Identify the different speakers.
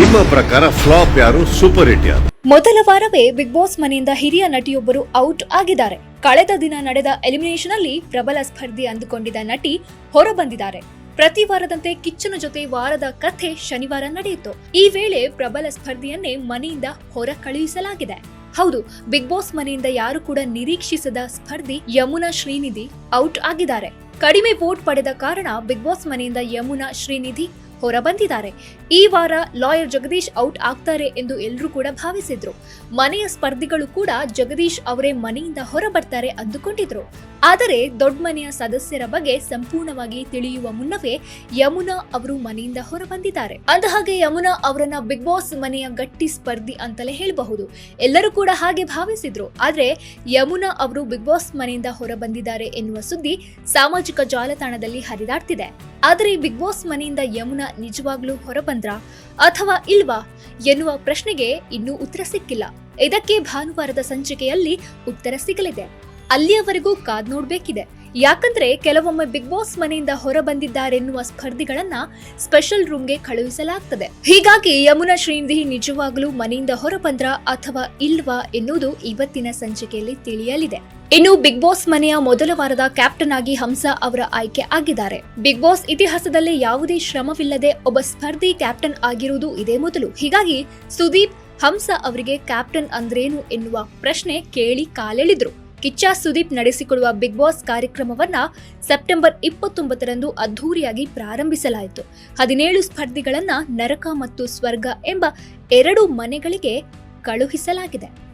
Speaker 1: ನಿಮ್ಮ ಪ್ರಕಾರ ಫ್ಲಾಪ್ ಯಾರು? ಸೂಪರ್ ಹಿಟ್ ಯಾರು?
Speaker 2: ಮೊದಲ ವಾರವೇ ಬಿಗ್ ಬಾಸ್ ಮನೆಯಿಂದ ಹಿರಿಯ ನಟಿಯೊಬ್ಬರು ಔಟ್ ಆಗಿದ್ದಾರೆ. ಕಳೆದ ದಿನ ನಡೆದ ಎಲಿಮಿನೇಷನ್ ಅಲ್ಲಿ ಪ್ರಬಲ ಸ್ಪರ್ಧಿ ಅಂದುಕೊಂಡಿದ್ದ ನಟಿ ಹೊರಬಂದಿದ್ದಾರೆ. ಪ್ರತಿ ವಾರದಂತೆ ಕಿಚ್ಚನ ಜೊತೆ ವಾರದ ಕಥೆ ಶನಿವಾರ ನಡೆಯಿತು. ಈ ವೇಳೆ ಪ್ರಬಲ ಸ್ಪರ್ಧಿಯನ್ನೇ ಮನೆಯಿಂದ ಹೊರ ಕಳುಹಿಸಲಾಗಿದೆ. ಹೌದು, ಬಿಗ್ ಬಾಸ್ ಮನೆಯಿಂದ ಯಾರು ಕೂಡ ನಿರೀಕ್ಷಿಸದ ಸ್ಪರ್ಧಿ ಯಮುನಾ ಶ್ರೀನಿಧಿ ಔಟ್ ಆಗಿದ್ದಾರೆ. ಕಡಿಮೆ ವೋಟ್ ಪಡೆದ ಕಾರಣ ಬಿಗ್ ಬಾಸ್ ಮನೆಯಿಂದ ಯಮುನಾ ಶ್ರೀನಿಧಿ ಹೊರಬಂದಿದ್ದಾರೆ. ಈ ವಾರ ಲಾಯರ್ ಜಗದೀಶ್ ಔಟ್ ಆಗ್ತಾರೆ ಎಂದು ಎಲ್ಲರೂ ಕೂಡ ಭಾವಿಸಿದ್ರು. ಮನೆಯ ಸ್ಪರ್ಧಿಗಳು ಕೂಡ ಜಗದೀಶ್ ಅವರೇ ಮನೆಯಿಂದ ಹೊರ ಬರ್ತಾರೆ ಅಂದುಕೊಂಡಿದ್ರು. ಆದರೆ ದೊಡ್ಡ ಮನೆಯ ಸದಸ್ಯರ ಬಗ್ಗೆ ಸಂಪೂರ್ಣವಾಗಿ ತಿಳಿಯುವ ಮುನ್ನವೇ ಯಮುನಾ ಅವರು ಮನೆಯಿಂದ ಹೊರಬಂದಿದ್ದಾರೆ. ಅಂದಹಾಗೆ ಯಮುನಾ ಅವರನ್ನ ಬಿಗ್ ಬಾಸ್ ಮನೆಯ ಗಟ್ಟಿ ಸ್ಪರ್ಧಿ ಅಂತಲೇ ಹೇಳಬಹುದು. ಎಲ್ಲರೂ ಕೂಡ ಹಾಗೆ ಭಾವಿಸಿದ್ರು. ಆದ್ರೆ ಯಮುನಾ ಅವರು ಬಿಗ್ ಬಾಸ್ ಮನೆಯಿಂದ ಹೊರಬಂದಿದ್ದಾರೆ ಎನ್ನುವ ಸುದ್ದಿ ಸಾಮಾಜಿಕ ಜಾಲತಾಣದಲ್ಲಿ ಹರಿದಾಡ್ತಿದೆ. ಆದರೆ ಬಿಗ್ ಬಾಸ್ ಮನೆಯಿಂದ ಯಮುನಾ ನಿಜವಾಗ್ಲೂ ಹೊರಬಂದ್ರ ಅಥವಾ ಇಲ್ವಾ ಎನ್ನುವ ಪ್ರಶ್ನೆಗೆ ಇನ್ನೂ ಉತ್ತರ ಸಿಕ್ಕಿಲ್ಲ. ಇದಕ್ಕೆ ಭಾನುವಾರದ ಸಂಚಿಕೆಯಲ್ಲಿ ಉತ್ತರ ಸಿಗಲಿದೆ. ಅಲ್ಲಿಯವರೆಗೂ ಕಾದ್ ನೋಡ್ಬೇಕಿದೆ. ಯಾಕಂದ್ರೆ ಕೆಲವೊಮ್ಮೆ ಬಿಗ್ ಬಾಸ್ ಮನೆಯಿಂದ ಹೊರ ಬಂದಿದ್ದಾರೆನ್ನುವ ಸ್ಪರ್ಧಿಗಳನ್ನ ಸ್ಪೆಷಲ್ ರೂಮ್ಗೆ ಕಳುಹಿಸಲಾಗ್ತದೆ. ಹೀಗಾಗಿ ಯಮುನಾ ಶ್ರೀನಿಧಿ ನಿಜವಾಗ್ಲೂ ಮನೆಯಿಂದ ಹೊರಬಂದ್ರಾ ಅಥವಾ ಇಲ್ವಾ ಎನ್ನುವುದು ಇವತ್ತಿನ ಸಂಚಿಕೆಯಲ್ಲಿ ತಿಳಿಯಲಿದೆ. ಇನ್ನು ಬಿಗ್ ಬಾಸ್ ಮನೆಯ ಮೊದಲ ವಾರದ ಕ್ಯಾಪ್ಟನ್ ಆಗಿ ಹಂಸಾ ಅವರ ಆಯ್ಕೆ ಆಗಿದ್ದಾರೆ. ಬಿಗ್ ಬಾಸ್ ಇತಿಹಾಸದಲ್ಲಿ ಯಾವುದೇ ಶ್ರಮವಿಲ್ಲದೆ ಒಬ್ಬ ಸ್ಪರ್ಧಿ ಕ್ಯಾಪ್ಟನ್ ಆಗಿರುವುದು ಇದೇ ಮೊದಲು. ಹೀಗಾಗಿ ಸುದೀಪ್, ಹಂಸ ಅವರಿಗೆ ಕ್ಯಾಪ್ಟನ್ ಅಂದ್ರೇನು ಎನ್ನುವ ಪ್ರಶ್ನೆ ಕೇಳಿ ಕಾಲೆಳೆದ್ರು. ಕಿಚ್ಚ ಸುದೀಪ್ ನಡೆಸಿಕೊಡುವ ಬಿಗ್ ಬಾಸ್ ಕಾರ್ಯಕ್ರಮವನ್ನ ಸೆಪ್ಟೆಂಬರ್ ಇಪ್ಪತ್ತೊಂಬತ್ತರಂದು ಅದ್ಧೂರಿಯಾಗಿ ಪ್ರಾರಂಭಿಸಲಾಯಿತು. ಹದಿನೇಳು ಸ್ಪರ್ಧಿಗಳನ್ನ ನರಕ ಮತ್ತು ಸ್ವರ್ಗ ಎಂಬ ಎರಡು ಮನೆಗಳಿಗೆ ಕಳುಹಿಸಲಾಗಿದೆ.